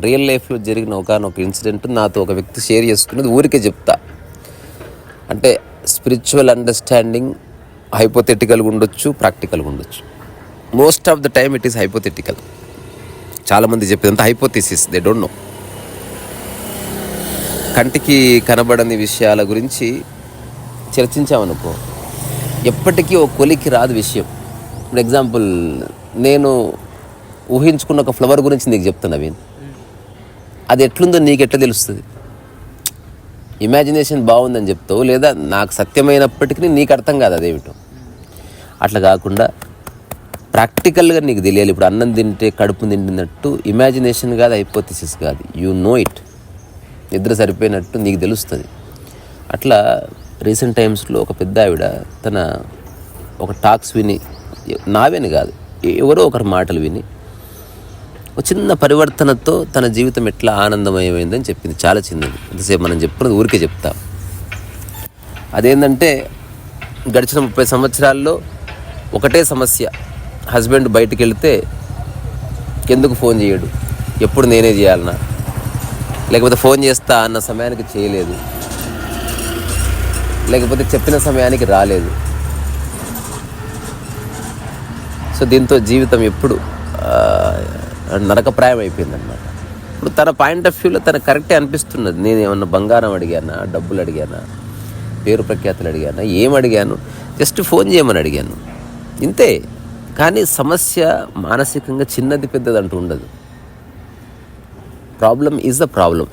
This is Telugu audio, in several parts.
రియల్ లైఫ్లో జరిగిన ఒకనొక ఇన్సిడెంట్ నాతో ఒక వ్యక్తి షేర్ చేసుకున్నది ఊరికే చెప్తా. అంటే స్పిరిచువల్ అండర్స్టాండింగ్ హైపోథెటికల్గా ఉండొచ్చు ప్రాక్టికల్గా ఉండొచ్చు. Most of the time it is hypothetical. చాలామంది చెప్పేదంతా హైపోథిసిస్ దే డోంట్ నో. కంటికి కనబడని విషయాల గురించి చర్చించామనుకో ఎప్పటికీ ఒక కొలికి రాదు విషయం. ఇప్పుడు ఎగ్జాంపుల్ నేను ఊహించుకున్న ఒక ఫ్లవర్ గురించి నీకు చెప్తున్నా వీన్. అది ఎట్లుందో నీకు ఎట్లా తెలుస్తుంది? ఇమాజినేషన్ బాగుందని చెప్తావు లేదా నాకు సత్యమైనప్పటికీ నీకు అర్థం కాదు అదేమిటో? అట్లా కాకుండా ప్రాక్టికల్గా నీకు తెలియాలి. ఇప్పుడు అన్నం తింటే కడుపు నిండినట్టు ఇమాజినేషన్ కాదు హైపోథిసిస్ కాదు. యూ నో ఇట్ నిద్ర సరిపోయినట్టు నీకు తెలుస్తుంది. అట్లా రీసెంట్ టైమ్స్లో ఒక పెద్ద ఆవిడ తన ఒక టాక్స్ విని నావేని కాదు ఎవరో ఒకరి మాటలు విని చిన్న పరివర్తనతో తన జీవితం ఎట్లా ఆనందమయమైందని చెప్పింది. చాలా చిన్నది. ఎంతసేపు మనం చెప్పుకున్నది ఊరికే చెప్తాం. అదేంటంటే గడిచిన ముప్పై సంవత్సరాల్లో ఒకటే సమస్య. హస్బెండ్ బయటికి వెళితే ఎందుకు ఫోన్ చేయడు? ఎప్పుడు నేనే చేయాలన్నా? లేకపోతే ఫోన్ చేస్తా అన్న సమయానికి చేయలేదు. లేకపోతే చెప్పిన సమయానికి రాలేదు. సో దీంతో జీవితం ఎప్పుడు నరకప్రాయం అయిపోయిందనమాట ఇప్పుడు తన పాయింట్ ఆఫ్ వ్యూలో తన కరెక్టే అనిపిస్తున్నది. నేను ఏమన్నా బంగారం అడిగానా డబ్బులు అడిగానా పేరు ప్రఖ్యాతులు అడిగానా ఏం అడిగాను జస్ట్ ఫోన్ చేయమని అడిగాను. ఇంతే. కానీ సమస్య మానసికంగా చిన్నది పెద్దది అంటూ ఉండదు. Problem is the problem.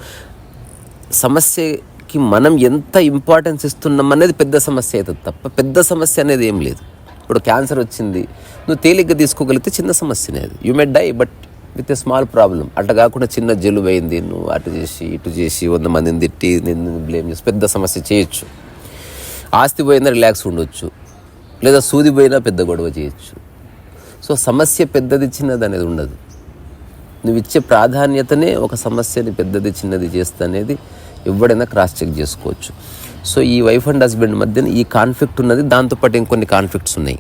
సమస్యకి మనం ఎంత ఇంపార్టెన్స్ ఇస్తున్నాం అనేది పెద్ద సమస్య అవుతుంది తప్ప పెద్ద సమస్య అనేది ఏం లేదు. ఇప్పుడు క్యాన్సర్ వచ్చింది నువ్వు తేలిగ్గా తీసుకోగలిగితే చిన్న సమస్యనే అది. You may die but with a small problem అట్లా కాకుండా చిన్న జలుబు అయింది నువ్వు అటు చేసి ఇటు చేసి వంద మందిని తిట్టి నిన్ను బ్లేమ్ చేసి పెద్ద సమస్య చేయొచ్చు. ఆస్తి పోయినా రిలాక్స్ ఉండొచ్చు. లేదా సూది పోయినా పెద్ద గొడవ చేయొచ్చు. సో సమస్య పెద్దది చిన్నది అనేది ఉండదు. నువ్వు ఇచ్చే ప్రాధాన్యతనే ఒక సమస్యని పెద్దది చిన్నది చేస్తా అనేది ఎవడైనా క్రాస్ చెక్ చేసుకోవచ్చు. సో ఈ వైఫ్ అండ్ హస్బెండ్ మధ్యన ఈ కాన్ఫ్లిక్ట్ ఉన్నది. దాంతోపాటు ఇంకొన్ని కాన్ఫ్లిక్ట్స్ ఉన్నాయి.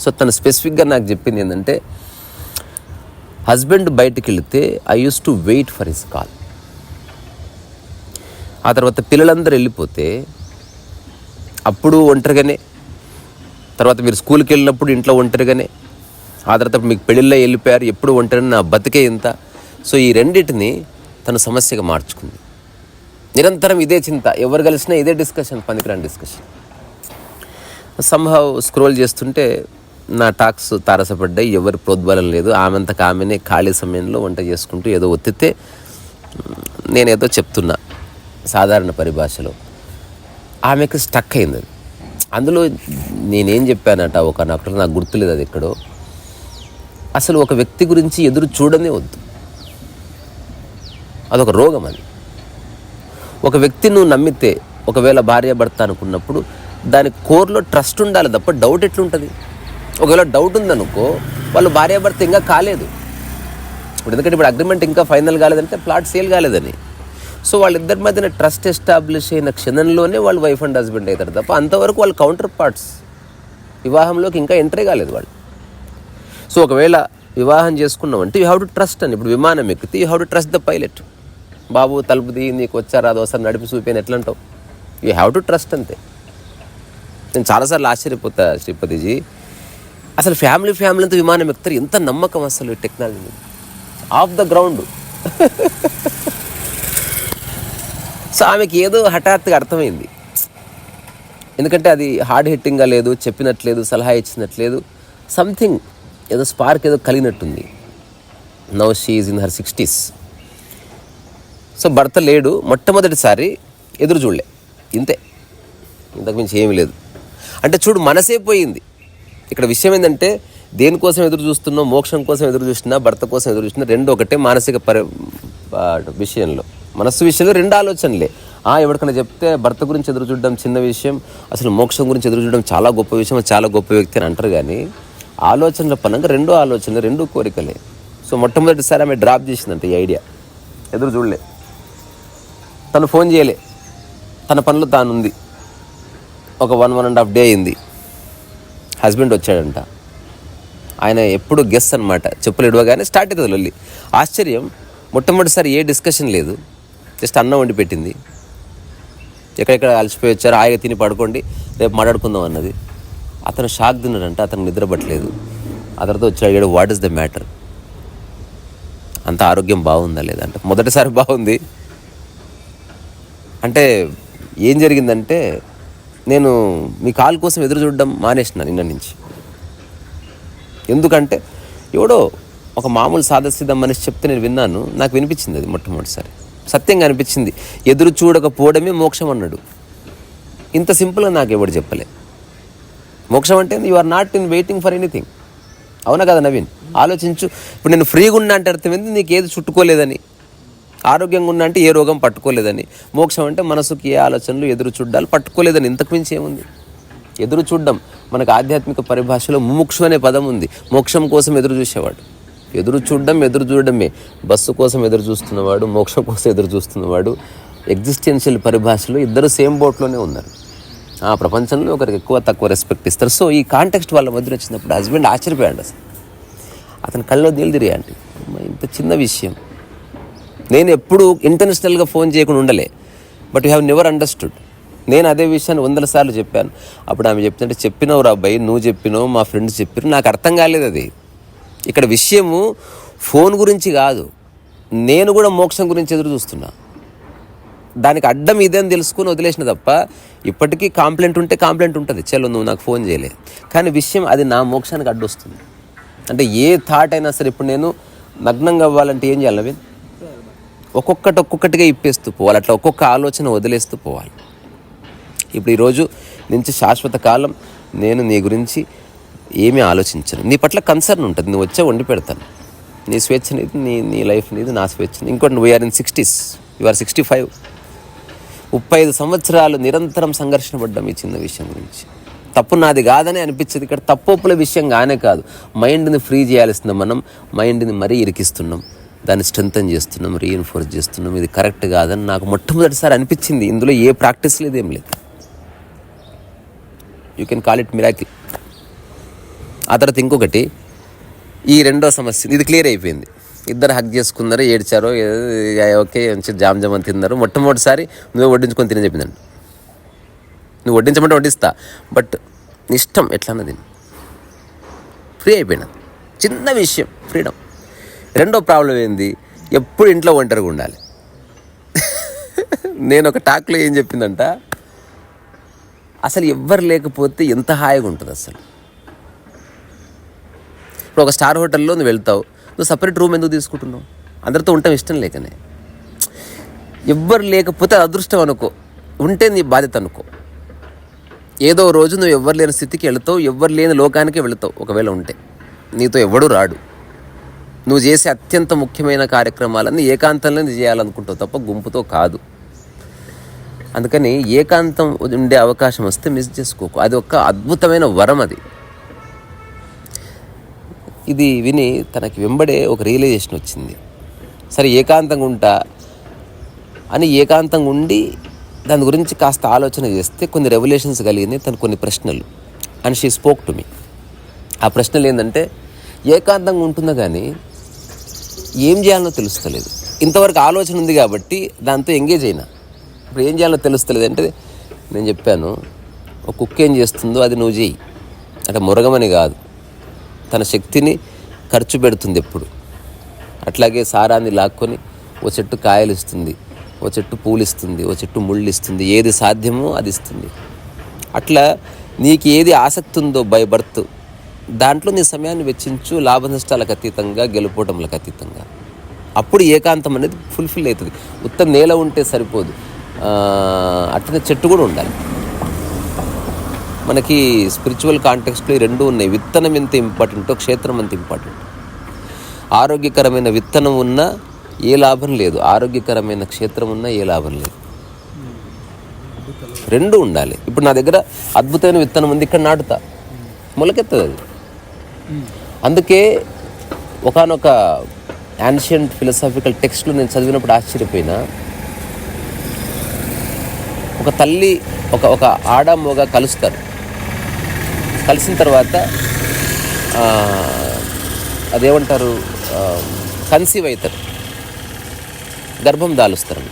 సో తను స్పెసిఫిక్గా నాకు చెప్పింది ఏంటంటే హస్బెండ్ బయటికి వెళితే I use to wait for his call. ఆ తర్వాత పిల్లలందరూ వెళ్ళిపోతే అప్పుడు ఒంటరిగానే తర్వాత మీరు స్కూల్కి వెళ్ళినప్పుడు ఇంట్లో ఒంటరిగానే ఆ తర్వాత మీకు పెళ్ళిళ్ళ వెళ్ళిపోయారు ఎప్పుడు ఒంటరిని నా బతికే ఇంత. సో ఈ రెండింటిని తను సమస్యగా మార్చుకుంది. నిరంతరం ఇదే చింత ఎవరు కలిసినా ఇదే డిస్కషన్ పనికిరాని డిస్కషన్. సంభవ్ స్క్రోల్ చేస్తుంటే నా టాక్స్ తారసపడ్డాయి ఎవరి ప్రోద్బలం లేదు. ఆమెంతకు ఆమెనే ఖాళీ సమయంలో వంట చేసుకుంటూ ఏదో ఒత్తితే నేనేదో చెప్తున్నా సాధారణ పరిభాషలో. ఆమెకు స్టక్ అయింది అది. అందులో నేనేం చెప్పానట ఒక నాకు నాకు గుర్తులేదు అది ఎక్కడో. అసలు ఒక వ్యక్తి గురించి ఎదురు చూడనే వద్దు. అదొక రోగం అది. ఒక వ్యక్తి నువ్వు నమ్మితే ఒకవేళ భార్య భర్త అనుకున్నప్పుడు దాని కోర్లో ట్రస్ట్ ఉండాలి తప్ప డౌట్ ఎట్లుంటుంది? ఒకవేళ డౌట్ ఉందనుకో వాళ్ళు భార్యాభర్త ఇంకా కాలేదు. ఇప్పుడు ఎందుకంటే ఇప్పుడు అగ్రిమెంట్ ఇంకా ఫైనల్ కాలేదంటే ప్లాట్ సేల్ కాలేదని. సో వాళ్ళిద్దరి మధ్యన ట్రస్ట్ ఎస్టాబ్లిష్ అయిన క్షణంలోనే వాళ్ళు వైఫ్ అండ్ హస్బెండ్ అవుతారు తప్ప అంతవరకు వాళ్ళు కౌంటర్ పార్ట్స్ వివాహంలోకి ఇంకా ఎంట్రీ కాలేదు వాళ్ళు. సో ఒకవేళ వివాహం చేసుకున్నామంటే యూ హ్యావ్ టు ట్రస్ట్ అని. ఇప్పుడు విమానం ఎక్కితే you have to trust the pilot బాబు తలుపు దిగి నీకు వచ్చారా అది ఒకసారి నడిపి చూపాను ఎట్లా అంటావు యూ హ్యావ్ టు ట్రస్ట్ అంతే. నేను చాలాసార్లు ఆశ్చర్యపోతా శ్రీపతిజీ. అసలు ఫ్యామిలీ ఫ్యామిలీతో విమానం ఎక్కుతారు. ఎంత నమ్మకం అసలు టెక్నాలజీ? మీద ఆఫ్ ద గ్రౌండ్ సో ఆమెకి ఏదో హఠాత్తుగా అర్థమైంది. ఎందుకంటే అది హార్డ్ హిట్టింగ్గా లేదు చెప్పినట్లేదు సలహా ఇచ్చినట్లేదు. సంథింగ్ ఏదో స్పార్క్ ఏదో కలిగినట్టుంది. Now she's in her sixties so భర్త లేడు. మొట్టమొదటిసారి ఎదురు చూడలే. ఇంతే. ఇంతకుమించి ఏమీ లేదు. అంటే చూడు మనసే పోయింది. ఇక్కడ విషయం ఏంటంటే దేనికోసం ఎదురు చూస్తున్నాం మోక్షం కోసం ఎదురు చూసినా భర్త కోసం ఎదురు చూసినా రెండు ఒకటే మానసిక పరి విషయంలో. మనస్సు విషయంలో రెండు ఆలోచనలే. ఆ ఎవరికైనా చెప్తే భర్త గురించి ఎదురు చూడడం చిన్న విషయం అసలు మోక్షం గురించి ఎదురు చూడడం చాలా గొప్ప విషయం చాలా గొప్ప వ్యక్తి అని అంటారు కానీ ఆలోచనల పరంగా రెండు ఆలోచనలు రెండు కోరికలే. సో మొట్టమొదటిసారి ఆమె డ్రాప్ చేసిందంట ఈ ఐడియా. ఎదురు చూడలే. తను ఫోన్ చేయలే. తన పనిలో తానుంది. ఒక one one and half day అయింది. హస్బెండ్ వచ్చాడంట. ఆయన ఎప్పుడు గెస్ అనమాట చెప్పులు ఇడవగానే స్టార్ట్ అవుతుంది లొల్లి. ఆశ్చర్యం. మొట్టమొదటిసారి ఏ డిస్కషన్ లేదు. జస్ట్ అన్నం వండి పెట్టింది. ఎక్కడెక్కడ అలసిపోయి వచ్చారో హాయిగా తిని పడుకోండి రేపు మాట్లాడుకుందాం అన్నది. అతను షాక్ తిన్నాడంట అతను నిద్రపట్టలేదు. అతనితో వచ్చి అడిగాడు వాట్ ఇస్ ద మ్యాటర్ అంత ఆరోగ్యం బాగుందా లేదంటే మొదటిసారి బాగుంది. అంటే ఏం జరిగిందంటే నేను మీ కాల్ కోసం ఎదురు చూడడం మానేసిన నిన్న నుంచి. ఎందుకంటే ఎవడో ఒక మామూలు సాదస్సిద్ధం మనిషి చెప్తే నేను విన్నాను నాకు వినిపించింది అది మొట్టమొదటిసారి. సత్యంగా అనిపించింది ఎదురు చూడకపోవడమే మోక్షం అన్నాడు. ఇంత సింపుల్గా నాకు ఎవడు చెప్పలే. మోక్షం అంటే you are not in waiting for anything అవునా కదా నవీన్? ఆలోచించు. ఇప్పుడు నేను ఫ్రీగా ఉన్నా అంటే అర్థమైంది నీకు ఏది చుట్టుకోలేదని. ఆరోగ్యంగా ఉన్నా అంటే ఏ రోగం పట్టుకోలేదని. మోక్షం అంటే మనసుకి ఏ ఆలోచనలు ఎదురు చూడ్డాలు పట్టుకోలేదని. ఇంతకు మించి ఏముంది? ఎదురు చూడడం. మనకు ఆధ్యాత్మిక పరిభాషలో ముముక్షు అనే పదం ఉంది. మోక్షం కోసం ఎదురు చూసేవాడు. ఎదురు చూడడం ఎదురు చూడడమే. బస్సు కోసం ఎదురు చూస్తున్నవాడు మోక్షం కోసం ఎదురు చూస్తున్నవాడు ఎగ్జిస్టెన్షియల్ పరిభాషలో ఇద్దరు సేమ్ బోట్లోనే ఉన్నారు. ఆ ప్రపంచంలో ఒకరికి ఎక్కువ తక్కువ రెస్పెక్ట్ ఇస్తారు. సో ఈ కాంటెక్స్ట్ వాళ్ళ మధ్య వచ్చినప్పుడు హస్బెండ్ ఆశ్చర్యపోయాడు అసలు. అతని కళ్ళలో నీళ్ళు తిరిగాయండి. ఇంత చిన్న విషయం. నేను ఎప్పుడు ఇంటర్నేషనల్గా ఫోన్ చేయకుండా ఉండలే. But you have never understood నేను అదే విషయాన్ని వందల సార్లు చెప్పాను. అప్పుడు ఆమె చెప్తుంటే చెప్పినావు రా అబ్బాయి నువ్వు చెప్పినావు మా ఫ్రెండ్స్ చెప్పారు నాకు అర్థం కాలేదు అది. ఇక్కడ విషయము ఫోన్ గురించి కాదు. నేను కూడా మోక్షం గురించి ఎదురు చూస్తున్నా. దానికి అడ్డం ఇదే అని తెలుసుకుని వదిలేసిన తప్ప ఇప్పటికీ కాంప్లైంట్ ఉంటే కాంప్లైంట్ ఉంటుంది. చలో నువ్వు నాకు ఫోన్ చేయలే. కానీ విషయం అది నా మోక్షానికి అడ్డొస్తుంది. అంటే ఏ థాట్ అయినా సరే ఇప్పుడు నేను నగ్నంగా అవ్వాలంటే ఏం చేయాలి నవీన్? ఒక్కొక్కటి ఒక్కొక్కటిగా ఇప్పేస్తూ పోవాలి. అట్లా ఒక్కొక్క ఆలోచన వదిలేస్తూ పోవాలి. ఇప్పుడు ఈరోజు నుంచి శాశ్వత కాలం నేను నీ గురించి ఏమీ ఆలోచించను. నీ పట్ల కన్సర్న్ ఉంటుంది. నువ్వు వచ్చే వండి పెడతాను. నీ స్వేచ్ఛ నీది నీ నీ లైఫ్ నీది నా స్వేచ్ఛ ఇంకోటి నువ్వు are in sixties you are sixty five ముప్పై ఐదు సంవత్సరాలు నిరంతరం సంఘర్షణ పడ్డాం ఈ చిన్న విషయం గురించి. తప్పు నాది కాదని అనిపించింది. ఇక్కడ తప్పుల విషయం కానే కాదు. మైండ్ని ఫ్రీ చేయాల్సింది మనం. మైండ్ని మరీ ఇరికిస్తున్నాం. దాన్ని స్ట్రెంగ్తన్ చేస్తున్నాం రీఎన్ఫోర్స్ చేస్తున్నాం. ఇది కరెక్ట్ కాదని నాకు మొట్టమొదటిసారి అనిపించింది. ఇందులో ఏ ప్రాక్టీస్ లేదు ఏం లేదు. You can call it miracle ఆ తర్వాత ఇంకొకటి ఈ రెండో సమస్య ఇది క్లియర్ అయిపోయింది. ఇద్దరు హక్ చేసుకున్నారు ఏడ్చారో ఓకే మంచి జామ్ జామ్ అని తిన్నారు. మొట్టమొదటిసారి నువ్వే వడ్డించుకొని తిని చెప్పిందండి నువ్వు వడ్డించమంటే వడ్డిస్తా. బట్ ఇష్టం ఎట్లా అన్నది ఫ్రీ అయిపోయినా. చిన్న విషయం ఫ్రీడమ్ రెండో ప్రాబ్లం ఏంది? ఎప్పుడు ఇంట్లో ఒంటరిగా ఉండాలి. నేను ఒక టాక్లో ఏం చెప్పిందంట? అసలు ఎవ్వరు లేకపోతే ఎంత హాయిగా ఉంటుంది అసలు? ఇప్పుడు ఒక స్టార్ హోటల్లో నువ్వు వెళ్తావు నువ్వు సపరేట్ రూమ్ ఎందుకు తీసుకుంటున్నావు? అందరితో ఉండటం ఇష్టం లేకనే. ఎవ్వరు లేకపోతే అదృష్టం అనుకో ఉంటే నీ బాధ్యత అనుకో. ఏదో రోజు నువ్వు ఎవ్వరు లేని స్థితికి వెళతావు ఎవ్వరు లేని లోకానికి వెళతావు ఒకవేళ ఉంటే. నీతో ఎవడు రాడు. నువ్వు చేసే అత్యంత ముఖ్యమైన కార్యక్రమాలన్నీ ఏకాంతంలోనే చేయాలనుకుంటావు తప్ప గుంపుతో కాదు. అందుకని ఏకాంతం ఉండే అవకాశం వస్తే మిస్ చేసుకోకు. అది ఒక అద్భుతమైన వరం అది. ఇది విని తనకి వెంబడే ఒక రియలైజేషన్ వచ్చింది. సరే ఏకాంతంగా ఉంటా అని ఏకాంతంగా ఉండి దాని గురించి కాస్త ఆలోచన చేస్తే కొన్ని రెవల్యూషన్స్ కలిగినాయి తను కొన్ని ప్రశ్నలు. And she spoke to me ఆ ప్రశ్నలు ఏంటంటే ఏకాంతంగా ఉంటుందా కానీ ఏం చేయాలో తెలుస్తలేదు. ఇంతవరకు ఆలోచన ఉంది కాబట్టి దాంతో ఎంగేజ్ అయినా. ఇప్పుడు ఏం చేయాలో తెలుస్తలేదు అంటే నేను చెప్పాను ఒక కుక్క ఏం చేస్తుందో అది నువ్వు చేయి అంటే మురగమని కాదు. తన శక్తిని ఖర్చు పెడుతుంది ఎప్పుడు. అట్లాగే సారాన్ని లాక్కొని ఓ చెట్టు కాయలు ఇస్తుంది ఓ చెట్టు పూలు ఇస్తుంది ఓ చెట్టు ముళ్ళు ఇస్తుంది ఏది సాధ్యమో అది ఇస్తుంది. అట్లా నీకు ఏది ఆసక్తి ఉందో బై బర్త్ దాంట్లో నీ సమయాన్ని వెచ్చించు లాభ నష్టాలకు అతీతంగా గెలుపోవటంలకు అతీతంగా. అప్పుడు ఏకాంతం అనేది ఫుల్ఫిల్ అవుతుంది. ఉత్త నేల ఉంటే సరిపోదు. అట్లనే చెట్టు కూడా ఉండాలి. మనకి స్పిరిచువల్ కాంటెక్స్ట్లో ఈ రెండు ఉన్నాయి. విత్తనం ఎంత ఇంపార్టెంటో క్షేత్రం అంత ఇంపార్టెంట్ ఆరోగ్యకరమైన విత్తనం ఉన్నా ఏ లాభం లేదు. ఆరోగ్యకరమైన క్షేత్రం ఉన్నా ఏ లాభం లేదు. రెండు ఉండాలి. ఇప్పుడు నా దగ్గర అద్భుతమైన విత్తనం ఉంది. ఇక్కడ నాటుతా. మొలకెత్తది అది. అందుకే ఒకనొక యాన్షియంట్ ఫిలసాఫికల్ టెక్స్ట్లు నేను చదివినప్పుడు ఆశ్చర్యపోయినా. ఒక తల్లి ఒక ఒక ఆడ మొగ కలుస్తారు. కలిసిన తర్వాత అదేమంటారు కన్సీవ్ అవుతారు గర్భం దాలుస్తారు.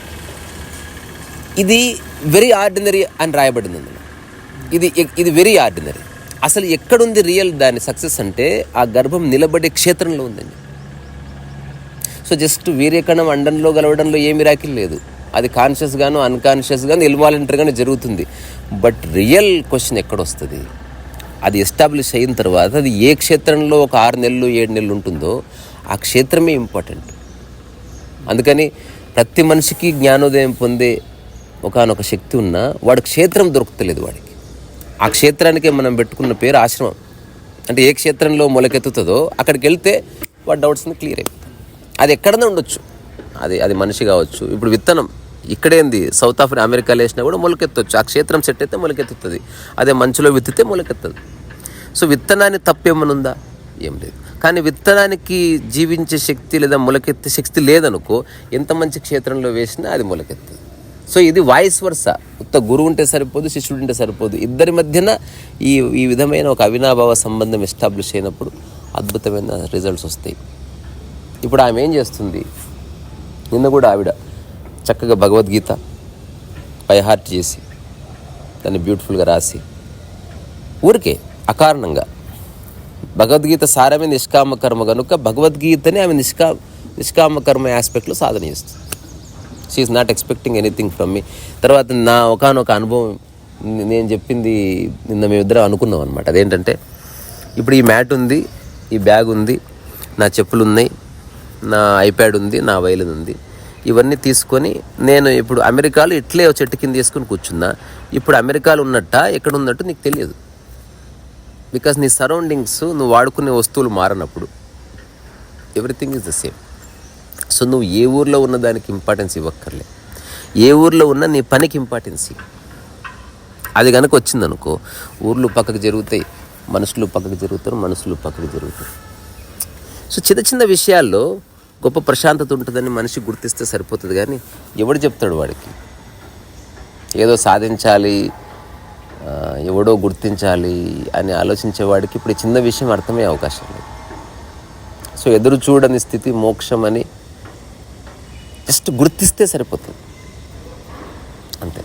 ఇది వెరీ ఆర్డినరీ అని రాయబడింది ఇది ఇది వెరీ ఆర్డినరీ అసలు ఎక్కడుంది రియల్ దాని సక్సెస్ అంటే ఆ గర్భం నిలబడే క్షేత్రంలో ఉందండి. సో జస్ట్ వీర్యకణం అండంలో గలవడంలో ఏమి రాకి లేదు. అది కాన్షియస్గాను అన్కాన్షియస్గాను అన్కాన్షియస్ జరుగుతుంది. బట్ రియల్ క్వశ్చన్ ఎక్కడొస్తుంది? అది ఎస్టాబ్లిష్ అయిన తర్వాత అది ఏ క్షేత్రంలో ఒక ఆరు నెలలు ఏడు నెలలు ఉంటుందో ఆ క్షేత్రమే ఇంపార్టెంట్. అందుకని ప్రతి మనిషికి జ్ఞానోదయం పొందే ఒకానొక శక్తి ఉన్నా వాడి క్షేత్రం దొరుకుతలేదు వాడికి. ఆ క్షేత్రానికే మనం పెట్టుకున్న పేరు ఆశ్రమం. అంటే ఏ క్షేత్రంలో మొలకెత్తుతుందో అక్కడికి వెళ్తే వాడి డౌట్స్ క్లియర్ అయిపోతాయి అది ఎక్కడనే ఉండొచ్చు. అది అది మనిషి కావచ్చు. ఇప్పుడు విత్తనం ఇక్కడేంది సౌత్ ఆఫ్రికా అమెరికాలో వేసినా కూడా మొలకెత్తవచ్చు ఆ క్షేత్రం సెట్ అయితే మొలకెత్తుతుంది. అదే మంచులో విత్తితే మొలకెత్తదు. సో విత్తనాన్ని తప్పేమనుందా? ఏం లేదు. కానీ విత్తనానికి జీవించే శక్తి లేదా మొలకెత్తే శక్తి లేదనుకో ఎంత మంచి క్షేత్రంలో వేసినా అది మొలకెత్తుంది. సో ఇది వాయిస్ వర్స ఉత్త గురువు ఉంటే సరిపోదు శిష్యుడు ఉంటే సరిపోదు. ఇద్దరి మధ్యన ఈ ఈ విధమైన ఒక అవినాభావ సంబంధం ఎస్టాబ్లిష్ అయినప్పుడు అద్భుతమైన రిజల్ట్స్ వస్తాయి. ఇప్పుడు ఆమె ఏం చేస్తుంది? నిన్న కూడా ఆవిడ చక్కగా భగవద్గీత పైహార్ట్ చేసి దాన్ని బ్యూటిఫుల్గా రాసి ఊరికే అకారణంగా భగవద్గీత సారమే నిష్కామ కర్మ కనుక భగవద్గీతని ఆమె నిష్కా నిష్కామ కర్మ ఆస్పెక్ట్లో సాధన చేస్తుంది. She's not expecting anything from me తర్వాత నా ఒకనొక అనుభవం నేను చెప్పింది నిన్న మేమిద్దరం అనుకున్నాం అనమాట అదేంటంటే ఇప్పుడు ఈ మ్యాట్ ఉంది ఈ బ్యాగ్ ఉంది నా చెప్పులు ఉన్నాయి నా ఐప్యాడ్ ఉంది నా వైలిన్ ఉంది. ఇవన్నీ తీసుకొని నేను ఇప్పుడు అమెరికాలో ఇట్లే చెట్టు కింద తీసుకొని కూర్చున్నా. ఇప్పుడు అమెరికాలో ఉన్నట్ట ఎక్కడ ఉన్నట్టు నీకు తెలియదు. బికాస్ నీ సరౌండింగ్స్ నువ్వు వాడుకునే వస్తువులు మారినప్పుడు everything is the same so నువ్వు ఏ ఊర్లో ఉన్న దానికి ఇంపార్టెన్స్ ఇవ్వక్కర్లే. ఏ ఊర్లో ఉన్న నీ పనికి ఇంపార్టెన్స్ అది కనుక వచ్చిందనుకో ఊర్లు పక్కకు జరుగుతాయి మనుషులు పక్కకు జరుగుతారు మనుషులు పక్కకు జరుగుతారు. సో చిన్న చిన్న విషయాల్లో గొప్ప ప్రశాంతత ఉంటుందని మనిషి గుర్తిస్తే సరిపోతుంది కానీ ఎవడు చెప్తాడు వాడికి? ఏదో సాధించాలి ఎవడో గుర్తించాలి అని ఆలోచించేవాడికి ఇప్పుడు చిన్న విషయం అర్థమయ్యే అవకాశం లేదు. సో ఎదురు చూడని స్థితి మోక్షం అని జస్ట్ గుర్తిస్తే సరిపోతుంది. అంతే.